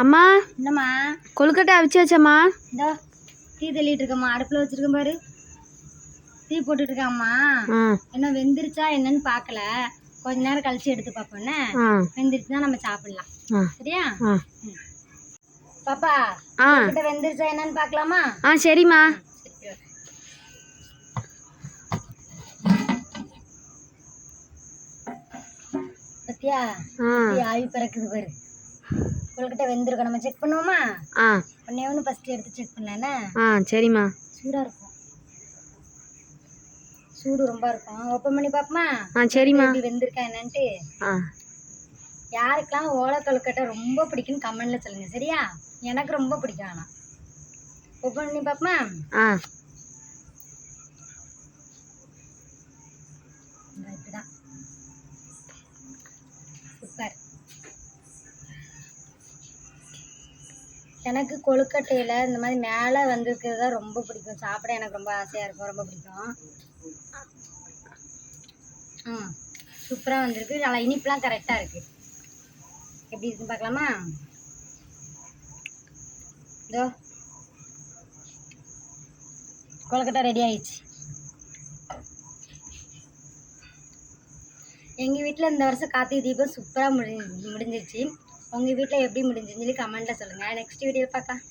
அம்மா என்னம்மா? கொழுக்கட்டை அவிச்சாச்சம்மா இந்தோ டீ தள்ளிட்டு இருக்கம்மா. அடுப்பில் வச்சிருக்கேன் பாரு. டீ போட்டுட்டு இருக்காம்மா இன்னும் வெந்துருச்சா என்னன்னு பார்க்கல. கொஞ்ச நேரம் கழிச்சு எடுத்து பார்ப்போன்னே வெந்துருச்சுன்னா நம்ம சாப்பிடலாம். சரியா? பாப்பா ஆ. கிட்ட வெந்துருச்சா என்னன்னு பார்க்கலாமா? ஆ சரிம்மா. பத்தியா? ஆவி பிறக்குது பாரு. கொழுக்கிட்ட வெந்திருக்கும். நம்ம செக் பண்ணுவோமா? ஆ. ஒன்னே ஒன்று ஃபஸ்ட்டு எடுத்து செக் பண்ணலானே ஆ சரிம்மா. சூடாக இருக்கும். சூடு ரொம்ப இருக்கும். ஓப்பன் பண்ணி பார்ப்போமா? ஆ சரிம்மா. வெந்திருக்கா என்னன்ட்டு? ஆ. யாருக்கெல்லாம் ஓலை கொழுக்கட்டை ரொம்ப பிடிக்கும்னு கமெண்ட்ல சொல்லுங்க சரியா? எனக்கு ரொம்ப பிடிக்கும் ஆனால் ஓப்பன் பண்ணி பார்ப்போமா? ஆ. எனக்கு கொழுக்கட்டையில் இந்த மாதிரி மேலே வந்திருக்கிறது தான் ரொம்ப பிடிக்கும். சாப்பிட எனக்கு ரொம்ப ஆசையாக இருக்கும் ரொம்ப பிடிக்கும். ம். சூப்பராக வந்திருக்கு. நல்லா இனிப்புலாம் கரெக்டாக இருக்குது எப்படி இருக்குன்னு பார்க்கலாமா? இதோ. கொழுக்கட்டை ரெடி ஆயிடுச்சு. எங்கள் வீட்டில் இந்த வருஷம் கார்த்திகை தீபம் சூப்பராக முடி முடிஞ்சிருச்சு. உங்கள் வீட்டில் எப்படி முடிஞ்சுன்னு சொல்லி கமெண்ட்டில் சொல்லுங்கள் நெக்ஸ்ட் வீடியோ பார்க்கலாம்.